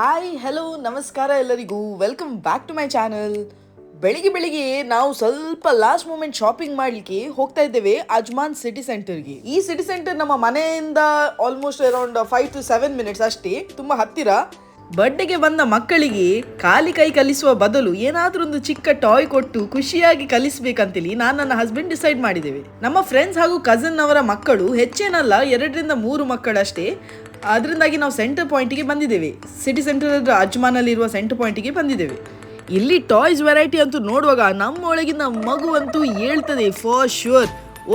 Hi hello ನಮಸ್ಕಾರ ಎಲ್ಲರಿಗೂ. Welcome back to my channel ಬೆಳಿಗ್ಗೆ ಬೆಳಿಗ್ಗೆ ನಾವು ಸ್ವಲ್ಪ ಲಾಸ್ಟ್ ಮೂಮೆಂಟ್ ಶಾಪಿಂಗ್ ಮಾಡಲಿಕ್ಕೆ ಹೋಗ್ತಾ ಇದ್ದೇವೆ ಅಜ್ಮಾನ್ ಸಿಟಿ ಸೆಂಟರ್ಗೆ ಈ ಸಿಟಿ ಸೆಂಟರ್ ನಮ್ಮ ಮನೆಯಿಂದ almost around five to seven minutes ಅಷ್ಟೇ. ತುಂಬ ಹತ್ತಿರ. ಬರ್ಡೆಗೆ ಬಂದ ಮಕ್ಕಳಿಗೆ ಖಾಲಿ ಕೈ ಕಲಿಸುವ ಬದಲು ಏನಾದ್ರೂ ಒಂದು ಚಿಕ್ಕ ಟಾಯ್ ಕೊಟ್ಟು ಖುಷಿಯಾಗಿ ಕಲಿಸಬೇಕಂತೇಳಿ ನಾನು ನನ್ನ ಹಸ್ಬೆಂಡ್ ಡಿಸೈಡ್ ಮಾಡಿದ್ದೇವೆ. ನಮ್ಮ ಫ್ರೆಂಡ್ಸ್ ಹಾಗೂ ಕಸನ್ ಅವರ ಮಕ್ಕಳು ಹೆಚ್ಚೇನಲ್ಲ, ಎರಡರಿಂದ ಮೂರು ಮಕ್ಕಳಷ್ಟೇ. ಅದರಿಂದಾಗಿ ನಾವು ಸೆಂಟರ್ ಪಾಯಿಂಟಿಗೆ ಬಂದಿದ್ದೇವೆ. ಸಿಟಿ ಸೆಂಟರ್ ಅಜ್ಮಾನಲ್ಲಿರುವ ಸೆಂಟರ್ ಪಾಯಿಂಟಿಗೆ ಬಂದಿದ್ದೇವೆ. ಇಲ್ಲಿ ಟಾಯ್ಸ್ ವೆರೈಟಿ ಅಂತೂ ನೋಡುವಾಗ ನಮ್ಮೊಳಗಿನ ಮಗು ಅಂತೂ ಹೇಳ್ತದೆ ಫಾರ್ ಶ್ಯೂರ್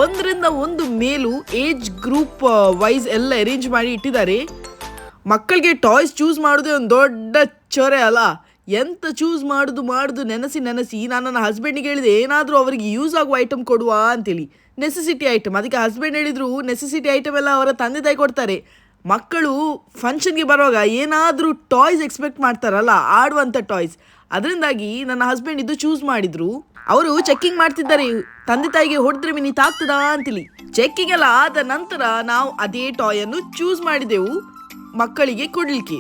ಒಂದರಿಂದ ಒಂದು ಮೇಲು ಏಜ್ ಗ್ರೂಪ್ ವೈಸ್ ಎಲ್ಲ ಅರೇಂಜ್ ಮಾಡಿ ಇಟ್ಟಿದ್ದಾರೆ. ಮಕ್ಕಳಿಗೆ ಟಾಯ್ಸ್ ಚೂಸ್ ಮಾಡೋದೇ ಒಂದು ದೊಡ್ಡ ಚೊರೆ ಅಲ್ಲ. ಎಂತ ಚೂಸ್ ಮಾಡುದು ಮಾಡುದು ನೆನೆಸಿ ನೆನೆಸಿ ನಾನು ನನ್ನ ಹಸ್ಬೆಂಡಿಗೆ ಹೇಳಿದೆ, ಏನಾದರೂ ಅವರಿಗೆ ಯೂಸ್ ಆಗುವ ಐಟಮ್ ಕೊಡುವ ಅಂತೇಳಿ. ನೆಸೆಸಿಟಿ ಐಟಮ್ ಅದಕ್ಕೆ ಹಸ್ಬೆಂಡ್ ಹೇಳಿದ್ರು ನೆಸೆಸಿಟಿ ಐಟಮ್ ಎಲ್ಲ ಅವರ ತಂದೆ ತಾಯಿ ಕೊಡ್ತಾರೆ. ಮಕ್ಕಳು ಫಂಕ್ಷನ್ಗೆ ಬರುವಾಗ ಏನಾದರೂ ಟಾಯ್ಸ್ ಎಕ್ಸ್ಪೆಕ್ಟ್ ಮಾಡ್ತಾರಲ್ಲ ಆಡುವಂಥ ಟಾಯ್ಸ್ ಅದರಿಂದಾಗಿ ನನ್ನ ಹಸ್ಬೆಂಡ್ ಇದು ಚೂಸ್ ಮಾಡಿದ್ರು. ಅವರು ಚೆಕ್ಕಿಂಗ್ ಮಾಡ್ತಿದ್ದಾರೆ ತಂದೆ ತಾಯಿಗೆ ಹೊಡೆದ್ರೆ ಮಿನಿತ್ ಆಗ್ತದಾ? ಅಂತೇಳಿ ಚೆಕ್ಕಿಂಗ್ ಎಲ್ಲ ಆದ ನಂತರ ನಾವು ಅದೇ ಟಾಯ್ ಅನ್ನು ಚೂಸ್ ಮಾಡಿದೆವು ಮಕ್ಕಳಿಗೆ ಕೊಡ್ಲಿಕ್ಕೆ.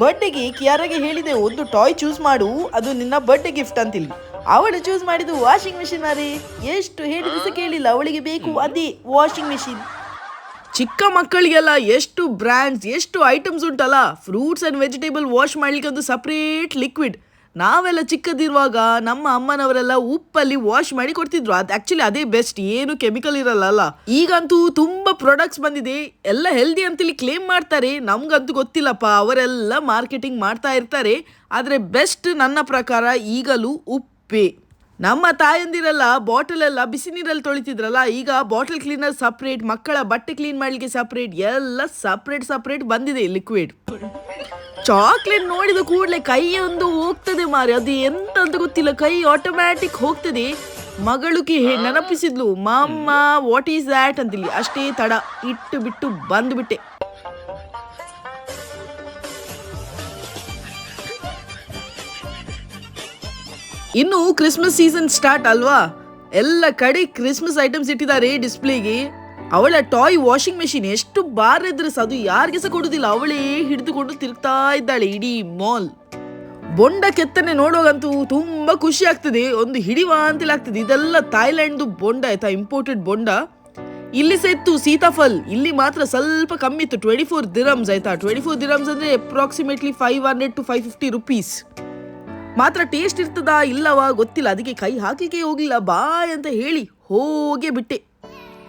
ಬರ್ಡೇಗೆ ಕಿಯಾರಾಗೆ ಹೇಳಿದೆ ಒಂದು ಟಾಯ್ ಚೂಸ್ ಮಾಡು ಅದು ನಿನ್ನ ಬರ್ಡೇ ಗಿಫ್ಟ್ ಅಂತೇಳಿ ಅವಳು ಚೂಸ್ ಮಾಡಿದ್ದು ವಾಷಿಂಗ್ ಮಿಷಿನ್ ಅರೆ ಎಷ್ಟು ಹೇಳಿದ್ರು ಸಹ ಕೇಳಿಲ್ಲ ಅವಳಿಗೆ ಬೇಕು ಅದೇ ವಾಷಿಂಗ್ ಮಿಷಿನ್ ಚಿಕ್ಕ ಮಕ್ಕಳಿಗೆಲ್ಲ ಎಷ್ಟು ಬ್ರ್ಯಾಂಡ್ಸ್ ಎಷ್ಟು ಐಟಮ್ಸ್ ಉಂಟಲ್ಲ? ಫ್ರೂಟ್ಸ್ ಆ್ಯಂಡ್ ವೆಜಿಟೇಬಲ್ ವಾಶ್ ಮಾಡ್ಲಿಕ್ಕೆ ಒಂದು ಸಪ್ರೇಟ್ ಲಿಕ್ವಿಡ್ ನಾವೆಲ್ಲ ಚಿಕ್ಕದಿರುವಾಗ ನಮ್ಮ ಅಮ್ಮನವರೆಲ್ಲ ಉಪ್ಪಲ್ಲಿ ವಾಶ್ ಮಾಡಿ ಕೊಡ್ತಿದ್ರು. ಅದು ಆ್ಯಕ್ಚುಲಿ ಅದೇ ಬೆಸ್ಟ್ ಏನು ಕೆಮಿಕಲ್ ಇರಲ್ಲ ಈಗಂತೂ ತುಂಬ ಪ್ರಾಡಕ್ಟ್ಸ್ ಬಂದಿದೆ. ಎಲ್ಲ ಹೆಲ್ದಿ ಅಂತೇಳಿ ಕ್ಲೇಮ್ ಮಾಡ್ತಾರೆ. ನಮ್ಗಂತೂ ಗೊತ್ತಿಲ್ಲಪ್ಪ, ಅವರೆಲ್ಲ ಮಾರ್ಕೆಟಿಂಗ್ ಮಾಡ್ತಾ ಇರ್ತಾರೆ. ಆದರೆ ಬೆಸ್ಟ್ ನನ್ನ ಪ್ರಕಾರ ಈಗಲೂ ಉಪ್ಪೇ. ನಮ್ಮ ತಾಯಂದಿರೆಲ್ಲ ಬಾಟಲ್ ಎಲ್ಲ ಬಿಸಿ ನೀರಲ್ಲಿ ತೊಳಿತಿದ್ರಲ್ಲ, ಈಗ ಬಾಟಲ್ ಕ್ಲೀನರ್ ಸಪ್ರೇಟ್ ಮಕ್ಕಳ ಬಟ್ಟೆ ಕ್ಲೀನ್ ಮಾಡ್ಲಿಕ್ಕೆ ಸಪ್ರೇಟ್ ಎಲ್ಲ ಸಪ್ರೇಟ್ ಸಪ್ರೇಟ್ ಬಂದಿದೆ ಲಿಕ್ವಿಡ್ ಚಾಕ್ಲೇಟ್ ನೋಡಿದ ಕೂಡಲೇ ಕೈ ಒಂದು ಹೋಗ್ತದೆ ಮಾರಿ, ಅದು ಎಂತ ಅಂತ ಗೊತ್ತಿಲ್ಲ, ಕೈ ಆಟೋಮ್ಯಾಟಿಕ್ ಹೋಗ್ತದೆ. ಮಗಳು ಕಿ ನೆನಪಿಸಿದ್ಲು, ಮಾಮ್ಮ ವಾಟ್ ಈಸ್ ದ್ಯಾಟ್ ಅಂತಿಲ್ಲಿ, ಅಷ್ಟೇ ತಡ, ಇಟ್ಟು ಬಿಟ್ಟು ಬಂದ್ಬಿಟ್ಟೆ. ಇನ್ನು ಕ್ರಿಸ್ಮಸ್ ಸೀಸನ್ ಸ್ಟಾರ್ಟ್ ಅಲ್ವಾ? ಎಲ್ಲ ಕಡೆ ಕ್ರಿಸ್ಮಸ್ ಐಟಮ್ಸ್ ಇಟ್ಟಿದ್ದಾರೆ ಡಿಸ್ಪ್ಲೇಗೆ ಅವಳ ಟಾಯ್ ವಾಷಿಂಗ್ ಮೆಷಿನ್ ಎಷ್ಟು ಬಾರ್ ಸಹ ಅದು ಯಾರಿಗೆ ಸಹ ಕೊಡುದಿಲ್ಲ. ಅವಳೇ ಹಿಡಿದುಕೊಂಡು ತಿರುಗ್ತಾ ಇದ್ದಾಳೆ ಇಡೀ ಮಾಲ್ ಬೊಂಡ ಕೆತ್ತನೆ ನೋಡುವಾಗಂತೂ ತುಂಬಾ ಖುಷಿ ಆಗ್ತದೆ. ಒಂದು ಹಿಡಿವ ಅಂತೇಳಿ ಆಗ್ತದೆ. ಇದೆಲ್ಲ ಥಾಯ್ಲ್ಯಾಂಡ್ದು ಬೊಂಡ, ಆಯ್ತಾ? ಇಂಪೋರ್ಟೆಡ್ ಬೊಂಡ. ಇಲ್ಲಿ ಸಹ ಸೀತಾಫಲ್. ಇಲ್ಲಿ ಮಾತ್ರ ಸ್ವಲ್ಪ ಕಮ್ಮಿ ಇತ್ತು ಟ್ವೆಂಟಿ ಫೋರ್ ದಿರಮ್ಸ್ ಆಯ್ತಾ? ಟ್ವೆಂಟಿ ಫೋರ್ ದಿರಮ್ಸ್ ಅಂದ್ರೆ approximately five hundred to five fifty rupees ಮಾತ್ರ ಟೇಸ್ಟ್ ಇರ್ತದಾ ಇಲ್ಲವಾ ಗೊತ್ತಿಲ್ಲ. ಅದಕ್ಕೆ ಕೈ ಹಾಕಿಕೆ ಹೋಗಿಲ್ಲ ಬಾಯ್ ಅಂತ ಹೇಳಿ ಹೋಗೇ ಬಿಟ್ಟೆ.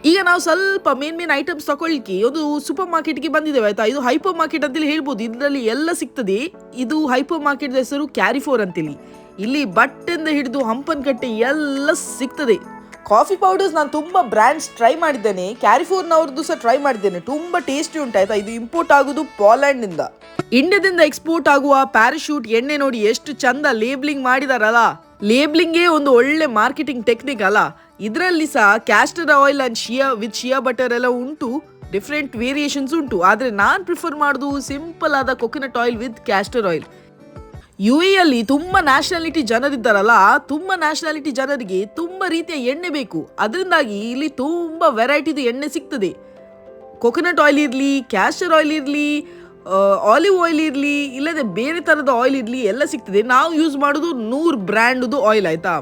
ಈಗ ನಾವು ಸ್ವಲ್ಪ ಮೇನ್ ಮೇನ್ ಐಟಮ್ಸ್ ತಗೊಳ್ಳಿಕ್ಕೆ ಒಂದು ಸೂಪರ್ ಮಾರ್ಕೆಟ್ಗೆ ಬಂದಿದ್ದೇವೆ, ಆಯ್ತಾ? ಇದು ಹೈಪರ್ ಮಾರ್ಕೆಟ್ ಅಂತೇಳಿ ಹೇಳ್ಬೋದು. ಇದರಲ್ಲಿ ಎಲ್ಲ ಸಿಗ್ತದೆ. ಇದು ಹೈಪರ್ ಮಾರ್ಕೆಟ್ ಹೆಸರು ಕ್ಯಾರಿಫೋರ್ ಅಂತೇಳಿ. ಇಲ್ಲಿ ಬಟ್ಟೆಯಿಂದ ಹಿಡಿದು ಹಂಪನ್ ಕಟ್ಟೆ ಎಲ್ಲ ಸಿಗ್ತದೆ. ಕಾಫಿ ಪೌಡರ್ಸ್ ನಾನು ತುಂಬಾ ಬ್ರ್ಯಾಂಡ್ಸ್ ಟ್ರೈ ಮಾಡಿದ್ದೇನೆ. ಕ್ಯಾರಿಫೋರ್ನವ್ರದ್ದು ಸಹ ಟ್ರೈ ಮಾಡಿದ್ದೇನೆ. ತುಂಬಾ ಟೇಸ್ಟಿ ಉಂಟಾಯ್ತಾ? ಇದು ಇಂಪೋರ್ಟ್ ಆಗುದು ಪೋಲ್ಯಾಂಡ್ನಿಂದ ಇಂಡಿಯಾದಿಂದ ಎಕ್ಸ್ಪೋರ್ಟ್ ಆಗುವ ಪ್ಯಾರಾಶೂಟ್ ಎಣ್ಣೆ ನೋಡಿ ಎಷ್ಟು ಚಂದ ಲೇಬ್ಲಿಂಗ್ ಮಾಡಿದಾರಲ್ಲ. ಲೇಬ್ಲಿಂಗೇ ಒಂದು ಒಳ್ಳೆ ಮಾರ್ಕೆಟಿಂಗ್ ಟೆಕ್ನಿಕ್ ಅಲ್ಲ. ಇದರಲ್ಲಿ ಸಹ castor oil and shea with shea butter ಎಲ್ಲ ಉಂಟು. ಡಿಫ್ರೆಂಟ್ ವೇರಿಯೇಷನ್ಸ್ ಉಂಟು. ಆದರೆ ನಾನು ಪ್ರಿಫರ್ ಮಾಡೋದು ಸಿಂಪಲ್ ಆದ coconut oil with castor oil you ಎಲ್ಲಿ ತುಂಬ ನ್ಯಾಷನಾಲಿಟಿ ಜನರಿದ್ದಾರಲ್ಲ, ತುಂಬ ನ್ಯಾಷನಾಲಿಟಿ ಜನರಿಗೆ ತುಂಬ ರೀತಿಯ ಎಣ್ಣೆ ಬೇಕು. ಅದರಿಂದಾಗಿ ಇಲ್ಲಿ ತುಂಬ ವೆರೈಟಿದು ಎಣ್ಣೆ ಸಿಗ್ತದೆ. ಕೊಕೊನಟ್ ಆಯಿಲ್ ಇರಲಿ ಕ್ಯಾಸ್ಟರ್ ಆಯಿಲ್ ಇರಲಿ ಆಲಿವ್ ಆಯಿಲ್ ಇರಲಿ, ಇಲ್ಲದೆ ಬೇರೆ ಥರದ ಆಯಿಲ್ ಇರಲಿ ಎಲ್ಲ ಸಿಗ್ತದೆ. ನಾವು ಯೂಸ್ ಮಾಡೋದು ನೂರು ಬ್ರ್ಯಾಂಡ್ದು ಆಯಿಲ್ ಆಯಿತಾ?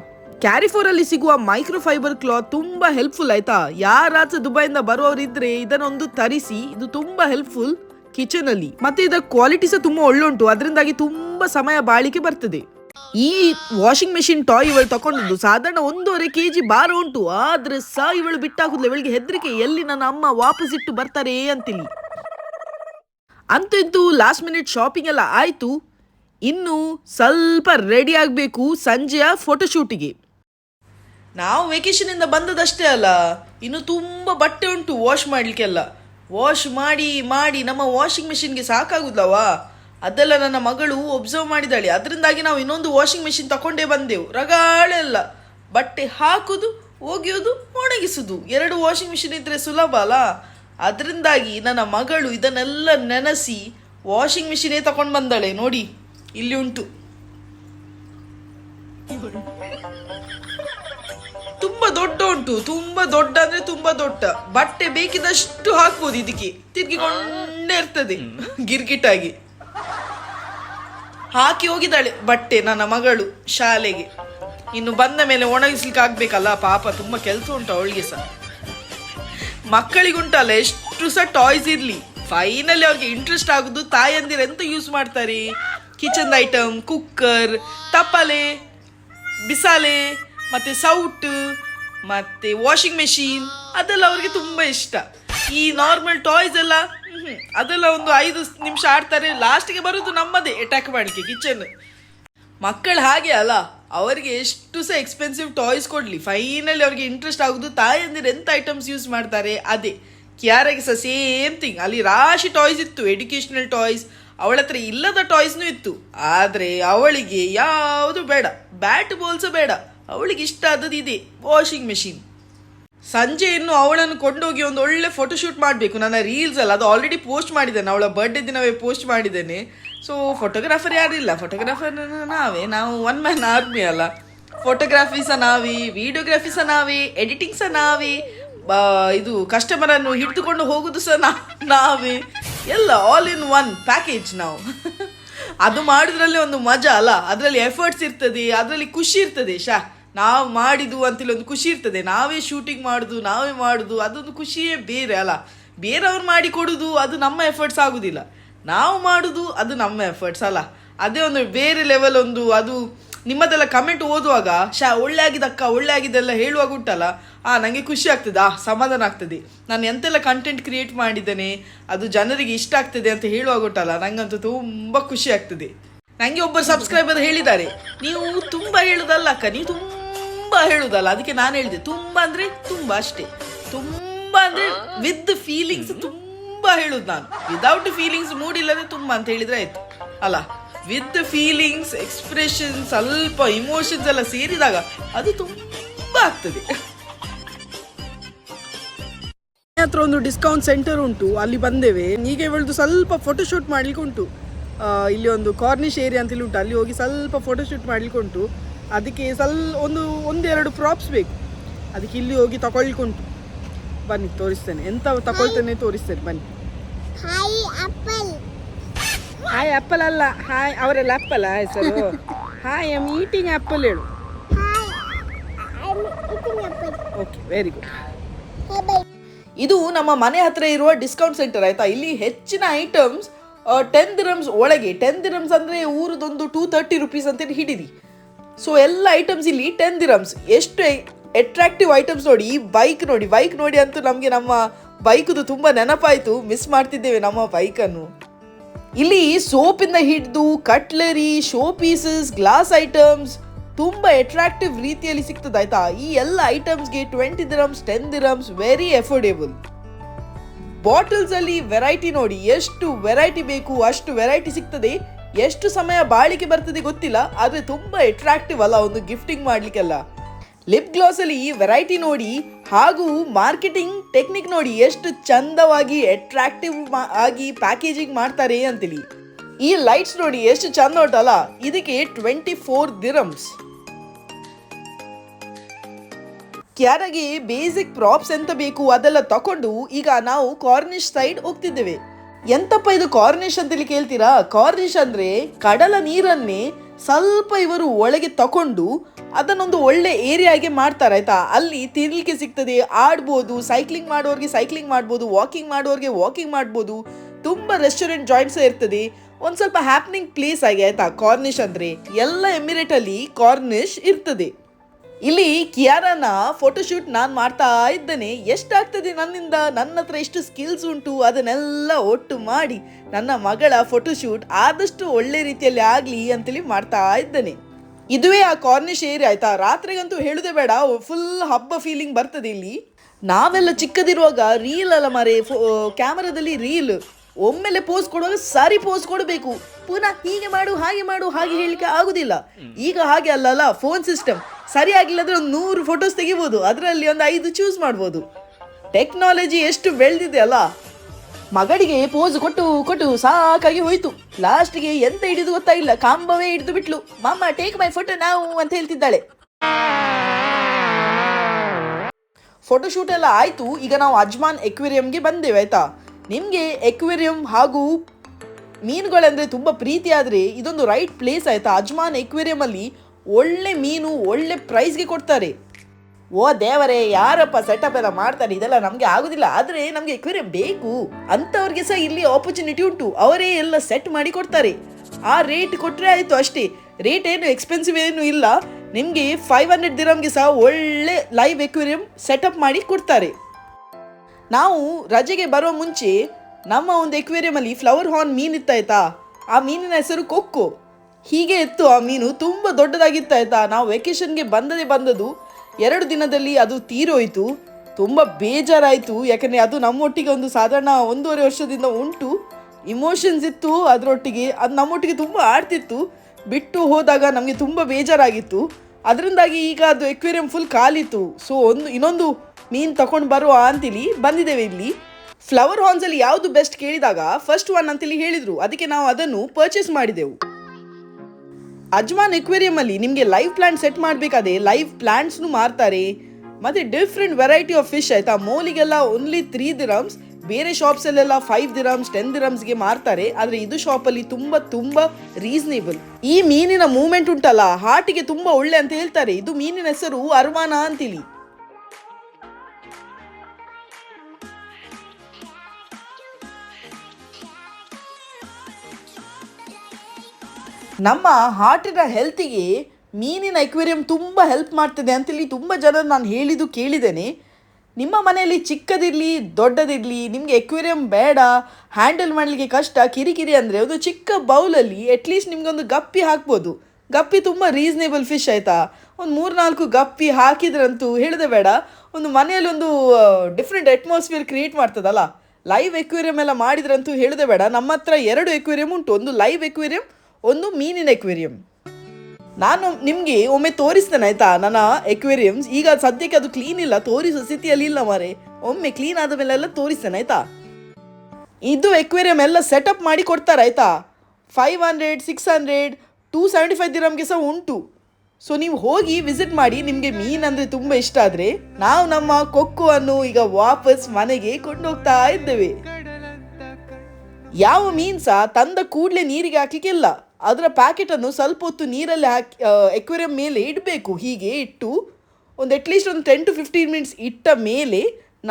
ಕ್ಯಾರಿಫೋರಲ್ಲಿ ಸಿಗುವ ಮೈಕ್ರೋ ಫೈಬರ್ ಕ್ಲಾತ್ ತುಂಬ ಹೆಲ್ಪ್ಫುಲ್ ಆಯಿತಾ? ಯಾರಾದರೂ ದುಬೈಯಿಂದ ಬರುವವರಿದ್ದರೆ ಇದನ್ನೊಂದು ತರಿಸಿ, ಇದು ತುಂಬ ಹೆಲ್ಪ್ಫುಲ್ ಕಿಚನ್ ಅಲ್ಲಿ. ಮತ್ತೆ ಇದರ ಕ್ವಾಲಿಟಿ ಸಹ ತುಂಬಾ ಒಳ್ಳೆ ಉಂಟು ಅದರಿಂದಾಗಿ ತುಂಬಾ ಸಮಯ ಬಾಳಿಕೆ ಬರ್ತದೆ. ಈ ವಾಷಿಂಗ್ ಮೆಷಿನ್ ಟಾಯ್ ಇವಳು ತಕೊಂಡಿದ್ದು ಸಾಧಾರಣ ಒಂದೂವರೆ ಕೆ ಜಿ ಭಾರ ಉಂಟು. ಆದ್ರೆ ಸಹ ಇವಳು ಬಿಟ್ಟಾಗುದಿಲ್ಲ ಇವಳಿಗೆ ಹೆದರಿಕೆ ಎಲ್ಲಿ ನನ್ನ ಅಮ್ಮ ವಾಪಸ್ ಇಟ್ಟು ಬರ್ತಾರೆ ಅಂತೇಳಿ. ಅಂತೂ ಇಂತೂ ಲಾಸ್ಟ್ ಮಿನಿಟ್ ಶಾಪಿಂಗ್ ಎಲ್ಲ ಆಯ್ತು. ಇನ್ನು ಸ್ವಲ್ಪ ರೆಡಿ ಆಗಬೇಕು ಸಂಜೆಯ ಫೋಟೋಶೂಟಿಗೆ ನಾವು ವೆಕೇಶನ್ ಇಂದ ಬಂದದಷ್ಟೇ ಅಲ್ಲ. ಇನ್ನು ತುಂಬ ಬಟ್ಟೆ ಉಂಟು ವಾಶ್ ಮಾಡ್ಲಿಕ್ಕೆಲ್ಲ. ವಾಶ್ ಮಾಡಿ ಮಾಡಿ, ನಮ್ಮ ವಾಷಿಂಗ್ ಮೆಷಿನ್ಗೆ ಸಾಕಾಗುದವಾ ಅದೆಲ್ಲ ನನ್ನ ಮಗಳು ಒಬ್ಸರ್ವ್ ಮಾಡಿದಾಳೆ. ಅದರಿಂದಾಗಿ ನಾವು ಇನ್ನೊಂದು ವಾಷಿಂಗ್ ಮೆಷಿನ್ ತಕೊಂಡೇ ಬಂದೆವು. ರಗಾಳೆಲ್ಲ ಬಟ್ಟೆ ಹಾಕುದು, ಒಗೆಯೋದು, ಒಣಗಿಸುದು. ಎರಡು ವಾಷಿಂಗ್ ಮೆಷಿನ್ ಇದ್ರೆ ಸುಲಭ ಅಲ್ಲ? ಅದರಿಂದಾಗಿ ನನ್ನ ಮಗಳು ಇದನ್ನೆಲ್ಲ ನೆನೆಸಿ ವಾಷಿಂಗ್ ಮೆಷಿನೇ ತಕೊಂಡು ಬಂದಾಳೆ. ನೋಡಿ, ಇಲ್ಲಿ ಉಂಟು. ತುಂಬಾ ದೊಡ್ಡ ಉಂಟು, ತುಂಬಾ ದೊಡ್ಡ ಅಂದ್ರೆ ತುಂಬಾ ದೊಡ್ಡ. ಬಟ್ಟೆ ಬೇಕಿದಷ್ಟು ಹಾಕ್ಬೋದು ಇದಕ್ಕೆ. ತಿರ್ಗಿಕೊಂಡೇ ಇರ್ತದೆ ಗಿರ್ಗಿಟ್ಟಾಗಿ ಹಾಕಿ ಹೋಗಿದ್ದಾಳೆ ಬಟ್ಟೆ ನನ್ನ ಮಗಳು ಶಾಲೆಗೆ. ಇನ್ನು ಬಂದ ಮೇಲೆ ಒಣಗಿಸ್ಲಿಕ್ಕೆ ಆಗ್ಬೇಕಲ್ಲ, ಪಾಪ ತುಂಬಾ ಕೆಲಸ ಉಂಟು ಅವಳಿಗೆ ಸಹ. ಮಕ್ಕಳಿಗುಂಟಲ್ಲ, ಎಷ್ಟು ಸಹ ಟಾಯ್ಸ್ ಇರ್ಲಿ. ಫೈನಲಿ ಅವ್ರಿಗೆ ಇಂಟ್ರೆಸ್ಟ್ ಆಗುದು ತಾಯಂದಿರ ಎಂತ ಯೂಸ್ ಮಾಡ್ತಾರೆ? ಕಿಚನ್ ಐಟಮ್ ಕುಕ್ಕರ್ ತಪ್ಪಲೆ ಬಿಸಾಲೆ. ಮತ್ತೆ ಸೌಟು, ಮತ್ತೆ ವಾಷಿಂಗ್ ಮೆಷಿನ್ ಅದೆಲ್ಲ ಅವ್ರಿಗೆ ತುಂಬಾ ಇಷ್ಟ. ಈ ನಾರ್ಮಲ್ ಟಾಯ್ಸ್ ಎಲ್ಲ. ಅದೆಲ್ಲ ಒಂದು ಐದು ನಿಮಿಷ ಆಡ್ತಾರೆ. ಲಾಸ್ಟ್ಗೆ ಬರೋದು ನಮ್ಮದೇ ಅಟ್ಯಾಕ್ ಮಾಡಲಿಕ್ಕೆ ಕಿಚನ್ ಮಕ್ಕಳು ಹಾಗೆ ಅಲ್ಲ, ಅವರಿಗೆ ಎಷ್ಟು ಸಹ ಎಕ್ಸ್ಪೆನ್ಸಿವ್ ಟಾಯ್ಸ್ ಕೊಡ್ಲಿ. ಫೈನಲಿ ಅವ್ರಿಗೆ ಇಂಟ್ರೆಸ್ಟ್ ಆಗೋದು, ತಾಯಂದಿರು ಎಂಥ ಐಟಮ್ಸ್ ಯೂಸ್ ಮಾಡ್ತಾರೆ, ಅದೇ. ಕ್ಯಾರಿಗೆ ಸಹ ಸೇಮ್ ಥಿಂಗ್ ಅಲ್ಲಿ ರಾಶಿ ಟಾಯ್ಸ್ ಇತ್ತು ಎಡ್ಯುಕೇಶನಲ್ ಟಾಯ್ಸ್ ಅವಳ ಹತ್ರ ಇಲ್ಲದ ಟಾಯ್ಸ್ನೂ ಇತ್ತು. ಆದರೆ ಅವಳಿಗೆ ಯಾವುದು ಬೇಡ. ಬ್ಯಾಟ್ ಬಾಲ್ಸ್ ಬೇಡ. ಅವಳಿಗೆ ಇಷ್ಟ ಆದದ್ದು ಇದೆ ವಾಷಿಂಗ್ ಮೆಷಿನ್ ಸಂಜೆ ಇನ್ನು ಅವಳನ್ನು ಕೊಂಡೋಗಿ ಒಂದು ಒಳ್ಳೆ ಫೋಟೋಶೂಟ್ ಮಾಡಬೇಕು. ನನ್ನ ರೀಲ್ಸ್ ಅಲ್ಲ, ಅದು ಆಲ್ರೆಡಿ ಪೋಸ್ಟ್ ಮಾಡಿದ್ದೇನೆ. ಅವಳ ಬರ್ಡೇ ದಿನವೇ ಪೋಸ್ಟ್ ಮಾಡಿದ್ದೇನೆ. ಸೊ ಫೋಟೋಗ್ರಾಫರ್ ಯಾರಿಲ್ಲ ಫೋಟೋಗ್ರಾಫರ್ ನಾವೇ. ನಾವು ಒನ್ ಮ್ಯಾನ್ ಆರ್ಮಿ ಅಲ್ಲ. ಫೋಟೋಗ್ರಾಫಿ ಸಹ ನಾವೇ ವಿಡಿಯೋಗ್ರಾಫಿ ಸಹ ನಾವೇ ಎಡಿಟಿಂಗ್ ಸಹ ನಾವೇ ಇದು ಕಸ್ಟಮರನ್ನು ಹಿಡಿದುಕೊಂಡು ಹೋಗುದು ಸಹ ನಾ- ನಾವೇ. ಎಲ್ಲ ಆಲ್ ಇನ್ ಒನ್ ಪ್ಯಾಕೇಜ್ ನಾವು. ಅದು ಮಾಡಿದ್ರಲ್ಲೇ ಒಂದು ಮಜಾ ಅಲ್ಲ. ಅದರಲ್ಲಿ ಎಫರ್ಟ್ಸ್ ಇರ್ತದೆ, ಅದರಲ್ಲಿ ಖುಷಿ ಇರ್ತದೆ, ಶಾ. ನಾವು ಮಾಡಿದ್ದು ಅಂತೇಳಿ ಒಂದು ಖುಷಿ ಇರ್ತದೆ. ನಾವೇ ಶೂಟಿಂಗ್ ಮಾಡುದು, ನಾವೇ ಮಾಡುದು, ಅದೊಂದು ಖುಷಿಯೇ ಬೇರೆ, ಅಲ್ಲ? ಬೇರೆಯವ್ರು ಮಾಡಿ ಕೊಡುದು, ಅದು ನಮ್ಮ ಎಫರ್ಟ್ಸ್ ಆಗುದಿಲ್ಲ. ನಾವು ಮಾಡುದು, ಅದು ನಮ್ಮ ಎಫರ್ಟ್ಸ್ ಅಲ್ಲ? ಅದೇ ಒಂದು ಬೇರೆ ಲೆವೆಲ್ ಒಂದು, ಅದು ನಿಮ್ಮದೆಲ್ಲ ಕಮೆಂಟ್ ಓದುವಾಗ, ಶಾ ಒಳ್ಳೆ ಆಗಿದಕ್ಕ ಒಳ್ಳೆ ಆಗಿದೆಲ್ಲ ಹೇಳುವಾಗ ಉಂಟಲ್ಲ? ಆ ನನಗೆ ಖುಷಿ ಆಗ್ತದೆ, ಆ, ಸಮಾಧಾನ ಆಗ್ತದೆ. ನಾನು ಎಂತೆಲ್ಲ ಕಂಟೆಂಟ್ ಕ್ರಿಯೇಟ್ ಮಾಡಿದ್ದೇನೆ, ಅದು ಜನರಿಗೆ ಇಷ್ಟ ಆಗ್ತದೆ ಅಂತ ಹೇಳುವಾಗ ಉಂಟಲ್ಲ? ನಂಗಂತೂ ತುಂಬಾ ಖುಷಿ ಆಗ್ತದೆ. ನನಗೆ ಒಬ್ಬರು ಸಬ್ಸ್ಕ್ರೈಬರ್ ಹೇಳಿದ್ದಾರೆ. ನೀವು ತುಂಬ ಹೇಳುದಲ್ಲ ಅಕ್ಕ, ನೀವು ತುಂಬ ಹೇಳುದಲ್ಲ ಅದಕ್ಕೆ ನಾನು ಹೇಳಿದೆ ತುಂಬಾ ಅಂದ್ರೆ ತುಂಬಾ ಅಷ್ಟೇ. ತುಂಬಾ ಅಂದ್ರೆ ವಿತ್ ಫೀಲಿಂಗ್ಸ್ ತುಂಬಾ ಹೇಳುದು ನಾನು. ವಿದೌಟ್ ಫೀಲಿಂಗ್ಸ್ ಮೂಡಿಲ್ಲದೆ ತುಂಬಾ ಅಂತ ಹೇಳಿದ್ರೆ ಆಯ್ತು. ಅಲ್ಲ ವಿತ್ ಫೀಲಿಂಗ್ಸ್ ಎಕ್ಸ್ಪ್ರೆಷನ್ ಸ್ವಲ್ಪ ಇಮೋಷನ್ಸ್ ಎಲ್ಲ ಸೇರಿದಾಗ ಅದು ತುಂಬಾ ಆಗ್ತದೆ. ಹತ್ರ ಒಂದು ಡಿಸ್ಕೌಂಟ್ ಸೆಂಟರ್ ಉಂಟು ಅಲ್ಲಿ ಬಂದೇವೆ. ಈಗ ಇವಳದು ಸ್ವಲ್ಪ ಫೋಟೋಶೂಟ್ ಮಾಡ್ಲಿಕ್ಕೆ ಉಂಟು ಆ, ಇಲ್ಲಿ ಒಂದು ಕಾರ್ನಿಶ್ ಏರಿಯಾ ಅಂತೇಳಿ ಉಂಟು ಅಲ್ಲಿ ಹೋಗಿ ಸ್ವಲ್ಪ ಫೋಟೋಶೂಟ್ ಮಾಡ್ಲಿಕ್ಕೆ ಉಂಟು ಅದಕ್ಕೆ ಸ್ವಲ್ಪ ಒಂದು ಒಂದೆರಡು ಪ್ರಾಪ್ಸ್ ಬೇಕು. ಅದಕ್ಕೆ ಇಲ್ಲಿ ಹೋಗಿ ತಗೊಳ್ಲಿಕ್ಕೆ ಉಂಟು ಬನ್ನಿ ತೋರಿಸ್ತೇನೆ. ಎಂತ ತಗೊಳ್ತೇನೆ ತೋರಿಸ್ತೇನೆ ಬನ್ನಿ. ಹಾಯ್ ಆಪಲ್ ಹಾಯ್ ಆ್ಯಪಲ್ ಅಲ್ಲ. ಹಾಯ್ ಅವರೆಲ್ಲ ಆಪಲ್ ಹೆಸರು? ಹಾಯ್ ಹೇಳು. I am eating apple okay very good hey bye ಇದು ನಮ್ಮ ಮನೆ ಹತ್ರ ಇರುವ ಡಿಸ್ಕೌಂಟ್ ಸೆಂಟರ್ ಆಯ್ತಾ? ಇಲ್ಲಿ ಹೆಚ್ಚಿನ ಐಟಮ್ಸ್ ಟೆನ್ ದಿರಮ್ಸ್ ಒಳಗೆ ಟೆನ್ ದಿರಮ್ಸ್ ಅಂದರೆ ಊರದೊಂದು ಟೂ ತರ್ಟಿ ರುಪೀಸ್ ಅಂತೇಳಿ ಹಿಡಿದಿ ಸೊ ಎಲ್ಲ ಐಟಮ್ಸ್ ಇಲ್ಲಿ ಟೆನ್ ದಿರಮ್ಸ್ ಎಷ್ಟು ಅಟ್ರಾಕ್ಟಿವ್ ಐಟಮ್ಸ್ ನೋಡಿ, ಈ ಬೈಕ್ ನೋಡಿ ಬೈಕ್ ನೋಡಿ ಅಂತೂ ನಮಗೆ ನಮ್ಮ ಬೈಕ್ದು ತುಂಬ ನೆನಪಾಯಿತು. ಮಿಸ್ ಮಾಡ್ತಿದ್ದೇವೆ ನಮ್ಮ ಬೈಕನ್ನು ಇಲ್ಲಿ ಸೋಪಿಂದ ಹಿಡಿದು cutlery show pieces glass items ತುಂಬಾ ಅಟ್ರಾಕ್ಟಿವ್ ರೀತಿಯಲ್ಲಿ ಸಿಗ್ತದೆ, ಆಯ್ತಾ? ಈ ಎಲ್ಲ ಐಟಮ್ಸ್ಗೆ twenty dirhams ten dirhams very affordable bottles ಅಲ್ಲಿ ವೆರೈಟಿ ನೋಡಿ, ಎಷ್ಟು ವೆರೈಟಿ ಬೇಕು, ಅಷ್ಟು ವೆರೈಟಿ ಸಿಗ್ತದೆ. ಎಷ್ಟು ಸಮಯ ಬಾಳಿಕೆ ಬರ್ತದೆ ಗೊತ್ತಿಲ್ಲ, ಆದ್ರೆ ತುಂಬಾ ಅಟ್ರಾಕ್ಟಿವ್ ಅಲ್ಲ ಒಂದು ಗಿಫ್ಟಿಂಗ್ ಮಾಡಲಿಕ್ಕೆಲ್ಲ. ಲಿಪ್ ಗ್ಲಾಸ್ ಅಲ್ಲಿ ಈ ವೆರೈಟಿ ನೋಡಿ, ಹಾಗೂ ಮಾರ್ಕೆಟಿಂಗ್ ಟೆಕ್ನಿಕ್ ನೋಡಿ ಎಷ್ಟು ಚಂದವಾಗಿ ಅಟ್ರಾಕ್ಟಿವ್ ಆಗಿ ಪ್ಯಾಕೇಜಿಂಗ್ ಮಾಡ್ತಾರೆ ಅಂತೇಳಿ ಈ ಲೈಟ್ಸ್ ನೋಡಿ ಎಷ್ಟು ಚಂದ ಉಂಟಲ್ಲ, ಇದಕ್ಕೆ ಟ್ವೆಂಟಿ ಫೋರ್ ದಿರಮ್ಸ್ ಕ್ಯಾರಗೆ ಬೇಸಿಕ್ ಪ್ರಾಪ್ಸ್ ಎಂತ ಬೇಕು ಅದೆಲ್ಲ ತಕೊಂಡು ಈಗ ನಾವು ಕಾರ್ನಿಶ್ ಸೈಡ್ ಹೋಗ್ತಿದ್ದೇವೆ. ಎಂತಪ್ಪ ಇದು ಕಾರ್ನಿಶ್ ಅಂತೇಳಿ ಕೇಳ್ತೀರಾ? ಕಾರ್ನಿಶ್ ಅಂದ್ರೆ ಕಡಲ ನೀರನ್ನೇ ಸ್ವಲ್ಪ ಇವರು ಒಳಗೆ ತಕೊಂಡು ಅದನ್ನೊಂದು ಒಳ್ಳೆ ಏರಿಯಾಗೆ ಮಾಡ್ತಾರೆ, ಆಯ್ತಾ? ಅಲ್ಲಿ ತಿರ್ಲಿಕ್ಕೆ ಸಿಗ್ತದೆ, ಆಡ್ಬೋದು ಸೈಕ್ಲಿಂಗ್ ಮಾಡೋರಿಗೆ ಸೈಕ್ಲಿಂಗ್ ಮಾಡ್ಬೋದು ವಾಕಿಂಗ್ ಮಾಡೋರಿಗೆ ವಾಕಿಂಗ್ ಮಾಡ್ಬೋದು. ತುಂಬ ರೆಸ್ಟೋರೆಂಟ್ ಜಾಯಿಂಟ್ಸ್ ಇರ್ತದೆ. ಒಂದು ಸ್ವಲ್ಪ ಹ್ಯಾಪ್ನಿಂಗ್ ಪ್ಲೇಸ್ ಆಗಿ, ಆಯ್ತಾ? ಕಾರ್ನಿಶ್ ಅಂದ್ರೆ ಎಲ್ಲ ಎಮಿರೇಟ್ ಅಲ್ಲಿ ಕಾರ್ನಿಶ್ ಇರ್ತದೆ. ಇಲ್ಲಿ ಕಿಯಾರನ ಫೋಟೋಶೂಟ್ ನಾನು ಮಾಡ್ತಾ ಇದ್ದೇನೆ. ಎಷ್ಟಾಗ್ತದೆ ನನ್ನಿಂದ? ನನ್ನ ಹತ್ರ ಎಷ್ಟು ಸ್ಕಿಲ್ಸ್ ಉಂಟು. ಅದನ್ನೆಲ್ಲ ಒಟ್ಟು ಮಾಡಿ ನನ್ನ ಮಗಳ ಫೋಟೋಶೂಟ್ ಆದಷ್ಟು ಒಳ್ಳೆ ರೀತಿಯಲ್ಲಿ ಆಗಲಿ ಅಂತೇಳಿ ಮಾಡ್ತಾ ಇದ್ದೇನೆ. ಇದುವೇ ಆ ಕಾರ್ನಿಶ್ ಏರಿಯಾ ಆಯ್ತಾ? ರಾತ್ರಿಗಂತೂ ಹೇಳುದೇ ಬೇಡ. ಫುಲ್ ಹಬ್ಬ ಫೀಲಿಂಗ್ ಬರ್ತದೆ ಇಲ್ಲಿ. ನಾವೆಲ್ಲ ಚಿಕ್ಕದಿರುವಾಗ ರೀಲ್ ಅಲ್ಲ ಮಾರೆ. ಕ್ಯಾಮರಾದಲ್ಲಿ ರೀಲ್ ಒಮ್ಮೆಲೆ ಪೋಸ್ ಕೊಡುವಾಗ ಸಾರಿ ಪೋಸ್ ಕೊಡಬೇಕು. ಪುನಃ ಹೀಗೆ ಮಾಡು, ಹಾಗೆ ಮಾಡು, ಹಾಗೆ ಹೇಳಲಿಕ್ಕೆ ಆಗುದಿಲ್ಲ. ಈಗ ಹಾಗೆ ಅಲ್ಲ ಫೋನ್ ಸಿಸ್ಟಮ್ ಸರಿ ಆಗಿಲ್ಲ ಅಂದ್ರೆ ಒಂದು ನೂರು ಫೋಟೋಸ್ ತೆಗಿಬೋದು. ಅದರಲ್ಲಿ ಒಂದು ಐದು ಚೂಸ್ ಮಾಡ್ಬೋದು. ಟೆಕ್ನಾಲಜಿ ಎಷ್ಟು ಬೆಳೆದಿದೆ ಅಲ್ಲ. ಮಗಳಿಗೆ ಪೋಸ್ ಕೊಟ್ಟು ಕೊಟ್ಟು ಸಾಕಾಗಿ ಹೋಯ್ತು. ಲಾಸ್ಟ್ಗೆ ಎಂತ ಹಿಡಿದು ಗೊತ್ತಾಗಿಲ್ಲ ಕಾಂಬವೇ ಹಿಡಿದು ಬಿಟ್ಲು. ಮಾಮ ಟೇಕ್ ಮೈ ಫೋಟೋ ನಾವು ಅಂತ ಹೇಳ್ತಿದ್ದಾಳೆ. ಫೋಟೋಶೂಟ್ ಎಲ್ಲ ಆಯಿತು. ಈಗ ನಾವು ಅಜ್ಮಾನ್ ಎಕ್ವೇರಿಯಂಗೆ ಬಂದೇವೆ, ಆಯ್ತಾ? ನಿಮಗೆ ಎಕ್ವೇರಿಯಂ ಹಾಗೂ ಮೀನುಗಳಂದರೆ ತುಂಬ ಪ್ರೀತಿ ಆದರೆ ಇದೊಂದು ರೈಟ್ ಪ್ಲೇಸ್ ಆಯಿತಾ? ಅಜ್ಮಾನ್ ಎಕ್ವೇರಿಯಮಲ್ಲಿ ಒಳ್ಳೆ ಮೀನು, ಒಳ್ಳೆ ಪ್ರೈಸ್ಗೆ ಕೊಡ್ತಾರೆ. ಓ ದೇವರೇ, ಯಾರಪ್ಪ ಸೆಟಪ್ ಎಲ್ಲ ಮಾಡ್ತಾರೆ? ಇದೆಲ್ಲ ನಮಗೆ ಆಗೋದಿಲ್ಲ. ಆದರೆ ನಮಗೆ ಎಕ್ವೇರಿಯಂ ಬೇಕು. ಅಂಥವ್ರಿಗೆ ಸಹ ಇಲ್ಲಿ ಆಪರ್ಚುನಿಟಿ ಉಂಟು. ಅವರೇ ಎಲ್ಲ ಸೆಟ್ ಮಾಡಿ ಕೊಡ್ತಾರೆ. ಆ ರೇಟ್ ಕೊಟ್ಟರೆ ಆಯಿತು ಅಷ್ಟೇ. ರೇಟ್ ಏನು ಎಕ್ಸ್ಪೆನ್ಸಿವ್ ಏನು ಇಲ್ಲ. ನಿಮಗೆ ಫೈವ್ ಹಂಡ್ರೆಡ್ ದಿರಮ್ಗೆ ಸಹ ಒಳ್ಳೆ ಲೈವ್ ಎಕ್ವೇರಿಯಂ ಸೆಟಪ್ ಮಾಡಿ ಕೊಡ್ತಾರೆ. ನಾವು ರಜೆಗೆ ಬರೋ ಮುಂಚೆ ನಮ್ಮ ಒಂದು ಎಕ್ವೇರಿಯಮಲ್ಲಿ ಫ್ಲವರ್ ಹಾರ್ನ್ ಮೀನ್ ಇತ್ತಾಯ್ತಾ ಆ ಮೀನಿನ ಹೆಸರು ಕೊಕ್ಕು. ಹೀಗೆ ಇತ್ತು ಆ ಮೀನು ತುಂಬ ದೊಡ್ಡದಾಗಿತ್ತಾಯ್ತಾ ನಾವು ವೆಕೇಶನ್ಗೆ ಬಂದದೇ ಬಂದದು ಎರಡು ದಿನದಲ್ಲಿ ಅದು ತೀರೋಯಿತು. ತುಂಬ ಬೇಜಾರಾಯಿತು. ಯಾಕಂದರೆ ಅದು ನಮ್ಮೊಟ್ಟಿಗೆ ಒಂದು ಸಾಧಾರಣ ಒಂದೂವರೆ ವರ್ಷದಿಂದ ಉಂಟು. ಇಮೋಷನ್ಸ್ ಇತ್ತು ಅದರೊಟ್ಟಿಗೆ. ಅದು ನಮ್ಮೊಟ್ಟಿಗೆ ತುಂಬ ಆಡ್ತಿತ್ತು. ಬಿಟ್ಟು ಹೋದಾಗ ನಮಗೆ ತುಂಬ ಬೇಜಾರಾಗಿತ್ತು. ಅದರಿಂದಾಗಿ ಈಗ ಅದು ಎಕ್ವೇರಿಯಂ ಫುಲ್ ಖಾಲಿತ್ತು. ಸೊ ಒಂದು, ಇನ್ನೊಂದು ಮೀನು ತಗೊಂಡು ಬರುವ ಅಂತೇಳಿ ಬಂದಿದ್ದೇವೆ ಇಲ್ಲಿ. ಫ್ಲವರ್ ಹಾನ್ಸಲ್ಲಿ ಯಾವುದು ಬೆಸ್ಟ್ ಕೇಳಿದಾಗ ಫಸ್ಟ್ ಒನ್ ಅಂತೇಳಿ ಹೇಳಿದರು. ಅದಕ್ಕೆ ನಾವು ಅದನ್ನು ಪರ್ಚೇಸ್ ಮಾಡಿದೆವು. ಅಜ್ಮಾನ್ ಎಕ್ವೇರಿಯಂ ಅಲ್ಲಿ ನಿಮಗೆ ಲೈವ್ ಪ್ಲಾಂಟ್ ಸೆಟ್ ಮಾಡಬೇಕಾದ್ರೆ ಲೈವ್ ಪ್ಲಾಂಟ್ಸ್ನು ಮಾರ್ತಾರೆ. ಮತ್ತೆ ಡಿಫ್ರೆಂಟ್ ವೆರೈಟಿ ಆಫ್ ಫಿಶ್ ಆಯ್ತಾ? ಮೋಲಿಗೆಲ್ಲ ಓನ್ಲಿ ತ್ರೀ ದಿರಮ್ಸ್ ಬೇರೆ ಶಾಪ್ಸ್ ಅಲ್ಲೆಲ್ಲ ಫೈವ್ ದಿರಮ್ಸ್ ಟೆನ್ ದಿರಮ್ಸ್ಗೆ ಮಾರ್ತಾರೆ. ಆದರೆ ಇದು ಶಾಪಲ್ಲಿ ತುಂಬಾ ತುಂಬಾ ರೀಸನೇಬಲ್ ಈ ಮೀನಿನ ಮೂವ್ಮೆಂಟ್ ಉಂಟಲ್ಲ ಹಾರ್ಟಿಗೆ ತುಂಬಾ ಒಳ್ಳೆ ಅಂತ ಹೇಳ್ತಾರೆ. ಇದು ಮೀನಿನ ಹೆಸರು ಅರ್ವಾನ ಅಂತೇಳಿ ನಮ್ಮ ಹಾರ್ಟಿನ ಹೆಲ್ತಿಗೆ ಮೀನಿನ ಎಕ್ವೇರಿಯಂ ತುಂಬ ಹೆಲ್ಪ್ ಮಾಡ್ತದೆ ಅಂತೇಳಿ ತುಂಬ ಜನ ನಾನು ಹೇಳಿದ್ದು ಕೇಳಿದ್ದೇನೆ. ನಿಮ್ಮ ಮನೆಯಲ್ಲಿ ಚಿಕ್ಕದಿರಲಿ, ದೊಡ್ಡದಿರಲಿ, ನಿಮಗೆ ಎಕ್ವೇರಿಯಂ ಬೇಡ, ಹ್ಯಾಂಡಲ್ ಮಾಡಲಿಕ್ಕೆ ಕಷ್ಟ, ಕಿರಿಕಿರಿ ಅಂದರೆ ಒಂದು ಚಿಕ್ಕ ಬೌಲಲ್ಲಿ ಅಟ್ಲೀಸ್ಟ್ ನಿಮಗೊಂದು ಗಪ್ಪಿ ಹಾಕ್ಬೋದು. ಗಪ್ಪಿ ತುಂಬ ರೀಸನೇಬಲ್ ಫಿಶ್ ಆಯಿತಾ? ಒಂದು ಮೂರು ನಾಲ್ಕು ಗಪ್ಪಿ ಹಾಕಿದ್ರಂತೂ ಹೇಳಿದೆ ಬೇಡ. ಒಂದು ಮನೆಯಲ್ಲಿ ಒಂದು ಡಿಫ್ರೆಂಟ್ ಅಟ್ಮಾಸ್ಫಿಯರ್ ಕ್ರಿಯೇಟ್ ಮಾಡ್ತದಲ್ಲ? ಲೈವ್ ಎಕ್ವೇರಿಯಂ ಎಲ್ಲ ಮಾಡಿದ್ರಂತೂ ಹೇಳಿದೆ ಬೇಡ. ನಮ್ಮ ಹತ್ರ ಎರಡು ಎಕ್ವೇರಿಯಂ ಉಂಟು. ಒಂದು ಲೈವ್ ಎಕ್ವೇರಿಯಂ ಒಂದು ಮೀನಿನ ಎಕ್ವೇರಿಯಂ ನಾನು ನಿಮಗೆ ಒಮ್ಮೆ ತೋರಿಸ್ತೇನೆ, ಆಯ್ತಾ? ನನ್ನ ಎಕ್ವೇರಿಯಮ್ಸ್ ಈಗ ಸದ್ಯಕ್ಕೆ ಅದು ಕ್ಲೀನ್ ಇಲ್ಲ, ತೋರಿಸೋ ಸ್ಥಿತಿಯಲ್ಲಿ ಇಲ್ಲ ಮಾರೆ. ಒಮ್ಮೆ ಕ್ಲೀನ್ ಆದ ಮೇಲೆ ಎಲ್ಲ ತೋರಿಸ್ತೇನೆ, ಆಯ್ತಾ? ಇದು ಎಕ್ವೇರಿಯಂ ಎಲ್ಲ ಸೆಟಪ್ ಮಾಡಿ ಕೊಡ್ತಾರೆ, ಆಯ್ತಾ? Five hundred six hundred two seventy five ದಿರಮ್ಗೆ ಸಹ ಉಂಟು. ಸೊ ನೀವು ಹೋಗಿ ವಿಸಿಟ್ ಮಾಡಿ, ನಿಮಗೆ ಮೀನ್ ಅಂದರೆ ತುಂಬ ಇಷ್ಟ ಆದರೆ, ನಾವು ನಮ್ಮ ಕೊಕ್ಕುವನ್ನು ಈಗ ವಾಪಸ್ ಮನೆಗೆ ಕೊಂಡೋಗ್ತಾ ಇದ್ದೇವೆ. ಯಾವ ಮೀನ್ ಸಹ ತಂದ ಕೂಡಲೇ ನೀರಿಗೆ ಹಾಕ್ಲಿಕ್ಕಿಲ್ಲ. ಅದರ ಪ್ಯಾಕೆಟನ್ನು ಸ್ವಲ್ಪ ಹೊತ್ತು ನೀರಲ್ಲಿ ಹಾಕಿ ಎಕ್ವೇರಿಯಂ ಮೇಲೆ ಇಡಬೇಕು. ಹೀಗೆ ಇಟ್ಟು ಒಂದು ಅಟ್ಲೀಸ್ಟ್ ಒಂದು ಟೆನ್ ಟು ಫಿಫ್ಟೀನ್ ಮಿನಿಟ್ಸ್ ಇಟ್ಟ ಮೇಲೆ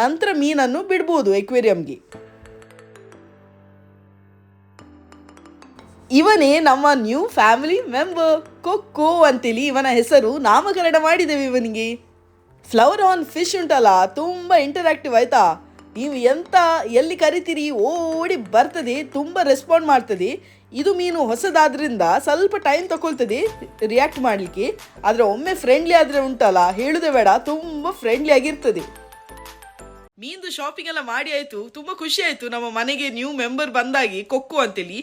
ನಂತರ ಮೀನನ್ನು ಬಿಡ್ಬೋದು ಎಕ್ವೇರಿಯಂಗೆ ಇವನೇ ನಮ್ಮ ನ್ಯೂ ಫ್ಯಾಮಿಲಿ ಮೆಂಬರ್ ಕೊಕ್ಕೋ ಅಂತೇಳಿ ಇವನ ಹೆಸರು ನಾಮಕರಣ ಮಾಡಿದ್ದೇವೆ ಇವನಿಗೆ. ಫ್ಲವರ್ ಆನ್ ಫಿಶ್ ಉಂಟಲ್ಲ, ತುಂಬ ಇಂಟರಾಕ್ಟಿವ್ ಆಯ್ತಾ? ನೀವು ಎಂತ, ಎಲ್ಲಿ ಕರಿತೀರಿ, ಓಡಿ ಬರ್ತದೆ, ತುಂಬ ರೆಸ್ಪಾಂಡ್ ಮಾಡ್ತದೆ. ಇದು ಮೀನು ಹೊಸದಾದ್ರಿಂದ ಸ್ವಲ್ಪ ಟೈಮ್ ತಗೊಳ್ತದೆ ರಿಯಾಕ್ಟ್ ಮಾಡಲಿಕ್ಕೆ. ಆದರೆ ಒಮ್ಮೆ ಫ್ರೆಂಡ್ಲಿ ಆದರೆ ಉಂಟಲ್ಲ, ಹೇಳುದೇ ಬೇಡ, ತುಂಬ ಫ್ರೆಂಡ್ಲಿ ಆಗಿರ್ತದೆ. ಮೀನ್ದು ಶಾಪಿಂಗ್ ಎಲ್ಲ ಮಾಡಿ ಆಯ್ತು, ತುಂಬಾ ಖುಷಿ ಆಯ್ತು. ನಮ್ಮ ಮನೆಗೆ ನ್ಯೂ ಮೆಂಬರ್ ಬಂದಾಗಿ, ಕೊಕ್ಕು ಅಂತೇಳಿ.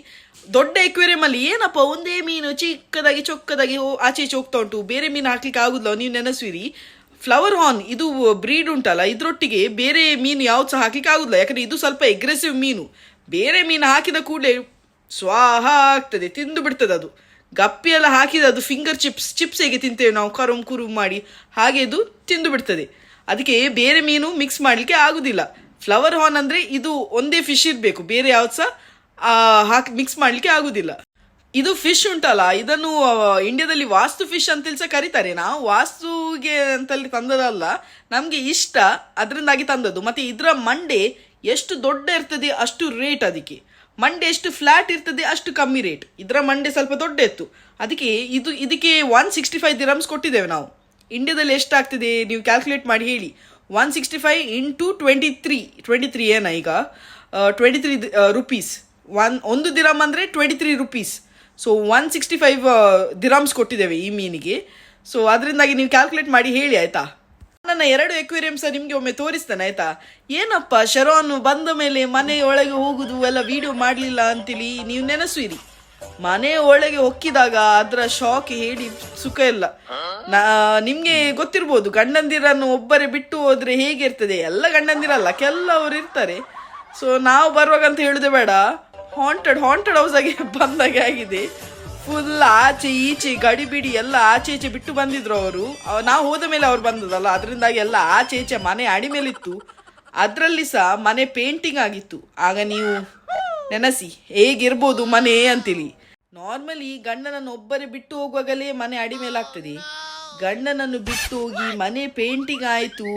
ದೊಡ್ಡ ಎಕ್ವೇರಿಯಂ ಅಲ್ಲಿ ಏನಪ್ಪ, ಒಂದೇ ಮೀನು ಚಿಕ್ಕದಾಗಿ ಚೊಕ್ಕದಾಗಿ ಆಚೆ ಹೋಗ್ತಾ ಉಂಟು. ಬೇರೆ ಮೀನು ಹಾಕ್ಲಿಕ್ಕೆ ಆಗುದಿಲ್ಲ, ನೀವು ನೆನೆಸಿರಿ ಫ್ಲವರ್ ಹಾರ್ನ್ ಇದು ಬ್ರೀಡ್ ಉಂಟಲ್ಲ, ಇದ್ರೊಟ್ಟಿಗೆ ಬೇರೆ ಮೀನು ಯಾವ್ದು ಸಹ ಹಾಕ್ಲಿಕ್ಕೆ ಆಗುದಿಲ್ಲ. ಯಾಕಂದ್ರೆ ಇದು ಸ್ವಲ್ಪ ಎಗ್ರೆಸಿವ್ ಮೀನು. ಬೇರೆ ಮೀನು ಹಾಕಿದ ಕೂಡಲೇ ಸ್ವಾಹ ಆಗ್ತದೆ ತಿಂದು ಬಿಡ್ತದೆ ಅದು. ಗಪ್ಪಿ ಎಲ್ಲ ಹಾಕಿದ ಅದು ಫಿಂಗರ್ ಚಿಪ್ಸ್ ಚಿಪ್ಸ್ ಹೇಗೆ ತಿಂತೇವೆ ನಾವು? ಕರುಮ್ ಕುರುಮ್ ಮಾಡಿ ಹಾಗೆ ಇದು ತಿಂದು ಬಿಡ್ತದೆ. ಅದಕ್ಕೆ ಬೇರೆ ಮೀನು ಮಿಕ್ಸ್ ಮಾಡಲಿಕ್ಕೆ ಆಗುದಿಲ್ಲ. ಫ್ಲವರ್ ಹಾರ್ನ್ ಅಂದ್ರೆ ಇದು ಒಂದೇ ಫಿಶ್ ಇರಬೇಕು. ಬೇರೆ ಯಾವ್ದು ಸಹ ಹಾಕಿ ಮಿಕ್ಸ್ ಮಾಡಲಿಕ್ಕೆ ಆಗುದಿಲ್ಲ. ಇದು ಫಿಶ್ ಉಂಟಲ್ಲ, ಇದನ್ನು ಇಂಡಿಯಾದಲ್ಲಿ ವಾಸ್ತು ಫಿಶ್ ಅಂತೇಳಿ ಸಹ ಕರೀತಾರೆ. ನಾವು ವಾಸ್ತುಗೆ ಅಂತಲ್ಲಿ ತಂದದಲ್ಲ ನಮಗೆ ಇಷ್ಟ, ಅದರಿಂದಾಗಿ ತಂದದ್ದು. ಮತ್ತೆ ಇದರ ಮಂಡೆ ಎಷ್ಟು ದೊಡ್ಡ ಇರ್ತದೆ ಅಷ್ಟು ರೇಟ್ ಅದಕ್ಕೆ. ಮಂಡೆ ಎಷ್ಟು ಫ್ಲಾಟ್ ಇರ್ತದೆ ಅಷ್ಟು ಕಮ್ಮಿ ರೇಟ್ ಇದರ ಮಂಡೆ ಸ್ವಲ್ಪ ದೊಡ್ಡ ಇತ್ತು ಅದಕ್ಕೆ ಇದು, ಇದಕ್ಕೆ ಒನ್ ಸಿಕ್ಸ್ಟಿ ಫೈವ್ ದಿರಮ್ಸ್ ಕೊಟ್ಟಿದ್ದೇವೆ ನಾವು. ಇಂಡಿಯಾದಲ್ಲಿ ಎಷ್ಟಾಗ್ತದೆ ನೀವು ಕ್ಯಾಲ್ಕುಲೇಟ್ ಮಾಡಿ ಹೇಳಿ. One sixty five into twenty three twenty three ಏನ ಈಗ ಟ್ವೆಂಟಿ ತ್ರೀ ರುಪೀಸ್ ಒನ್ ಒಂದು ದಿರಮ್ ಅಂದರೆ twenty three rupees so one sixty five dirhams ಕೊಟ್ಟಿದ್ದೇವೆ ಈ ಮೀನಿಗೆ. ಸೊ ಅದರಿಂದಾಗಿ ನೀವು ಕ್ಯಾಲ್ಕುಲೇಟ್ ಮಾಡಿ ಹೇಳಿ, ಆಯ್ತಾ? ನನ್ನ ಎರಡು ಎಕ್ವೇರಿಯಮ್ಸ್ ನಿಮಗೆ ಒಮ್ಮೆ ತೋರಿಸ್ತೇನೆ, ಆಯ್ತಾ? ಏನಪ್ಪ ಶರೋನ್ ಬಂದ ಮೇಲೆ ಮನೆ ಒಳಗೆ ಹೋಗುದು ಎಲ್ಲ ವಿಡಿಯೋ ಮಾಡಲಿಲ್ಲ ಅಂತೇಳಿ ನೀವು ನೆನೆಸುವಿರಿ. ಮನೆ ಒಳಗೆ ಹೊಕ್ಕಿದಾಗ ಅದರ ಶಾಕ್ ಹೇಳಿ ಸುಖ ಇಲ್ಲ. ನಾ, ನಿಮ್ಗೆ ಗೊತ್ತಿರ್ಬೋದು, ಗಂಡಂದಿರನ್ನು ಒಬ್ಬರೇ ಬಿಟ್ಟು ಹೋದ್ರೆ ಹೇಗಿರ್ತದೆ ಎಲ್ಲ ಗಂಡಂದಿರಲ್ಲ, ಕೆಲವರು ಇರ್ತಾರೆ. ಸೊ ನಾವು ಬರುವಾಗ ಅಂತ ಹೇಳುದೇ ಬೇಡ. ಹಾಂಟೆಡ್ ಹಾಂಟೆಡ್ ಹೌಸ್ ಆಗಿ ಬಂದಾಗೆ ಆಗಿದೆ. ಫುಲ್ ಆಚೆ ಈಚೆ ಗಡಿಬಿಡಿ ಎಲ್ಲ ಆಚೆ ಈಚೆ ಬಿಟ್ಟು ಬಂದಿದ್ರು ಅವರು. ನಾವು ಹೋದ ಮೇಲೆ ಅವ್ರು ಬಂದದಲ್ಲ, ಅದರಿಂದಾಗಿ ಎಲ್ಲ ಆಚೆ ಈಚೆ ಮನೆ ಅಡಿ ಮೇಲಿತ್ತು. ಅದರಲ್ಲಿ ಸಹ ಮನೆ ಪೇಂಟಿಂಗ್ ಆಗಿತ್ತು. ಆಗ ನೀವು ನೆನಸಿ, ಹೇಗಿರ್ಬೋದು ಮನೆ ಅಂತೇಳಿ ನಾರ್ಮಲಿ ಗಂಡನನ್ನು ಒಬ್ಬರೇ ಬಿಟ್ಟು ಹೋಗುವಾಗಲೇ ಮನೆ ಅಡಿಮೇಲಾಗ್ತದೆ ಗಂಡನನ್ನು ಬಿಟ್ಟು ಹೋಗಿ ಮನೆ ಪೇಂಟಿಂಗ್ ಆಯಿತು.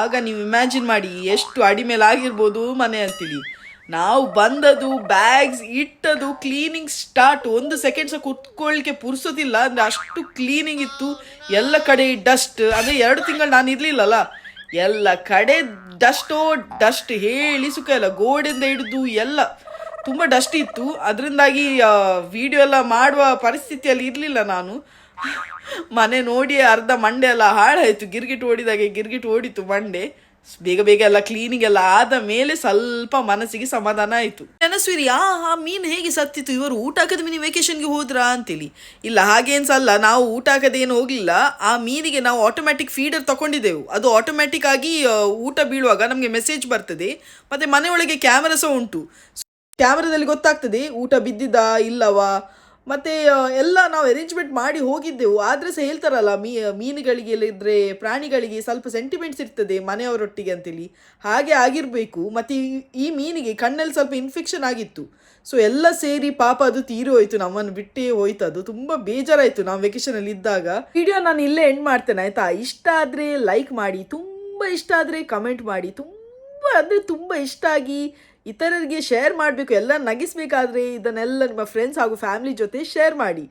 ಆಗ ನೀವು ಇಮ್ಯಾಜಿನ್ ಮಾಡಿ ಎಷ್ಟು ಅಡಿಮೇಲಾಗಿರ್ಬೋದು ಮನೆ ಅಂತೇಳಿ ನಾವು ಬಂದದು ಬ್ಯಾಗ್ಸ್ ಇಟ್ಟದು ಕ್ಲೀನಿಂಗ್ ಸ್ಟಾರ್ಟ್ ಒಂದು ಸೆಕೆಂಡ್ ಸಹ ಕುತ್ಕೊಳ್ಳಿಕ್ಕೆ ಪುರ್ಸೋದಿಲ್ಲ. ಅಂದರೆ ಅಷ್ಟು ಕ್ಲೀನಿಂಗ್ ಇತ್ತು. ಎಲ್ಲ ಕಡೆ ಡಸ್ಟ್ ಅಂದರೆ ಎರಡು ತಿಂಗಳು ನಾನು ಇರಲಿಲ್ಲಲ್ಲ. ಎಲ್ಲ ಕಡೆ ಡಸ್ಟೋ ಡಸ್ಟ್ ಹೇಳಿ ಸುಖ ಇಲ್ಲ. ಗೋಡೆಯಿಂದ ಹಿಡಿದು ಎಲ್ಲ ತುಂಬ ಡಸ್ಟ್ ಇತ್ತು. ಅದರಿಂದಾಗಿ ವಿಡಿಯೋ ಎಲ್ಲ ಮಾಡುವ ಪರಿಸ್ಥಿತಿಯಲ್ಲಿ ಇರಲಿಲ್ಲ ನಾನು. ಮನೆ ನೋಡಿ ಅರ್ಧ ಮಂಡೆ ಎಲ್ಲ ಹಾಳಾಯಿತು. ಗಿರ್ಗಿಟ್ ಓಡಿದಾಗೆ ಗಿರ್ಗಿಟ್ ಓಡಿತು ಮಂಡೆ. ಬೇಗ ಬೇಗ ಎಲ್ಲ ಕ್ಲೀನಿಂಗ್ ಎಲ್ಲ ಆದ ಮೇಲೆ ಸ್ವಲ್ಪ ಮನಸ್ಸಿಗೆ ಸಮಾಧಾನ ಆಯಿತು. ನೆನಸ್ವಿರಿ ಆ ಆ ಮೀನು ಹೇಗೆ ಸತ್ತಿತ್ತು ಇವರು ಊಟ ಹಾಕದ ಮೀನು ವೆಕೇಶನ್ಗೆ ಹೋದ್ರಾ? ಅಂತೇಳಿ ಇಲ್ಲ ಹಾಗೇನ್ಸಲ್ಲ ನಾವು ಊಟ ಹಾಕದೇನು ಹೋಗಲಿಲ್ಲ. ಆ ಮೀನಿಗೆ ನಾವು ಆಟೋಮ್ಯಾಟಿಕ್ ಫೀಡರ್ ತಗೊಂಡಿದ್ದೆವು ಅದು ಆಟೋಮ್ಯಾಟಿಕ್ ಆಗಿ ಊಟ ಬೀಳುವಾಗ ನಮಗೆ ಮೆಸೇಜ್ ಬರ್ತದೆ. ಮತ್ತೆ ಮನೆಯೊಳಗೆ ಕ್ಯಾಮರಾ ಸಹ ಉಂಟು. ಕ್ಯಾಮ್ರಾದಲ್ಲಿ ಗೊತ್ತಾಗ್ತದೆ, ಊಟ ಬಿದ್ದಿದ್ದ ಇಲ್ಲವಾ? ಮತ್ತೆ ಎಲ್ಲ ನಾವು ಅರೇಂಜ್ಮೆಂಟ್ ಮಾಡಿ ಹೋಗಿದ್ದೆವು. ಆದರೆ ಸಹ ಹೇಳ್ತಾರಲ್ಲ, ಮೀ ಮೀನುಗಳಿಗೆ ಇಲ್ಲದ್ರೆ ಪ್ರಾಣಿಗಳಿಗೆ ಸ್ವಲ್ಪ ಸೆಂಟಿಮೆಂಟ್ಸ್ ಇರ್ತದೆ ಮನೆಯವರೊಟ್ಟಿಗೆ ಅಂತೇಳಿ. ಹಾಗೆ ಆಗಿರಬೇಕು. ಮತ್ತು ಈ- ಮೀನಿಗೆ ಕಣ್ಣಲ್ಲಿ ಸ್ವಲ್ಪ ಇನ್ಫೆಕ್ಷನ್ ಆಗಿತ್ತು. ಸೊ ಎಲ್ಲ ಸೇರಿ ಪಾಪ ಅದು ತೀರಿ ಹೋಯ್ತು. ನಮ್ಮನ್ನು ಬಿಟ್ಟೇ ಹೋಯ್ತು. ಅದು ತುಂಬ ಬೇಜಾರಾಯಿತು ನಾವು ವೆಕೇಶನಲ್ಲಿ ಇದ್ದಾಗ. ವಿಡಿಯೋ ನಾನು ಇಲ್ಲೇ ಎಂಡ್ ಮಾಡ್ತೇನೆ, ಆಯಿತಾ? ಇಷ್ಟ ಆದರೆ ಲೈಕ್ ಮಾಡಿ, ತುಂಬ ಇಷ್ಟ ಆದರೆ ಕಮೆಂಟ್ ಮಾಡಿ, ತುಂಬ ಅಂದರೆ ತುಂಬ ಇಷ್ಟ ಆಗಿ ಇತರರಿಗೆ ಶೇರ್ ಮಾಡಬೇಕು ಎಲ್ಲ ನಗಿಸ್ಬೇಕಾದ್ರೆ ಇದನ್ನೆಲ್ಲ ನಿಮ್ಮ ಫ್ರೆಂಡ್ಸ್ ಹಾಗೂ ಫ್ಯಾಮಿಲಿ ಜೊತೆ ಶೇರ್ ಮಾಡಿ.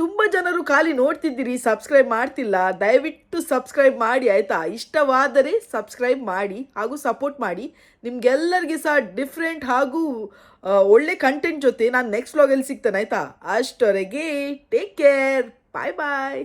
ತುಂಬ ಜನರು ಖಾಲಿ ನೋಡ್ತಿದ್ದೀರಿ ಸಬ್ಸ್ಕ್ರೈಬ್ ಮಾಡ್ತಿಲ್ಲ, ದಯವಿಟ್ಟು ಸಬ್ಸ್ಕ್ರೈಬ್ ಮಾಡಿ, ಆಯಿತಾ? ಇಷ್ಟವಾದರೆ ಸಬ್ಸ್ಕ್ರೈಬ್ ಮಾಡಿ ಹಾಗೂ ಸಪೋರ್ಟ್ ಮಾಡಿ. ನಿಮಗೆಲ್ಲರಿಗೆ ಸಹ ಡಿಫ್ರೆಂಟ್ ಹಾಗೂ ಒಳ್ಳೆ ಕಂಟೆಂಟ್ ಜೊತೆ ನಾನು ನೆಕ್ಸ್ಟ್ ವ್ಲಾಗಲ್ಲಿ ಸಿಗ್ತೇನೆ, ಆಯಿತಾ? ಅಷ್ಟೊರೆಗೆ ಟೇಕ್ ಕೇರ್ ಬಾಯ್ ಬಾಯ್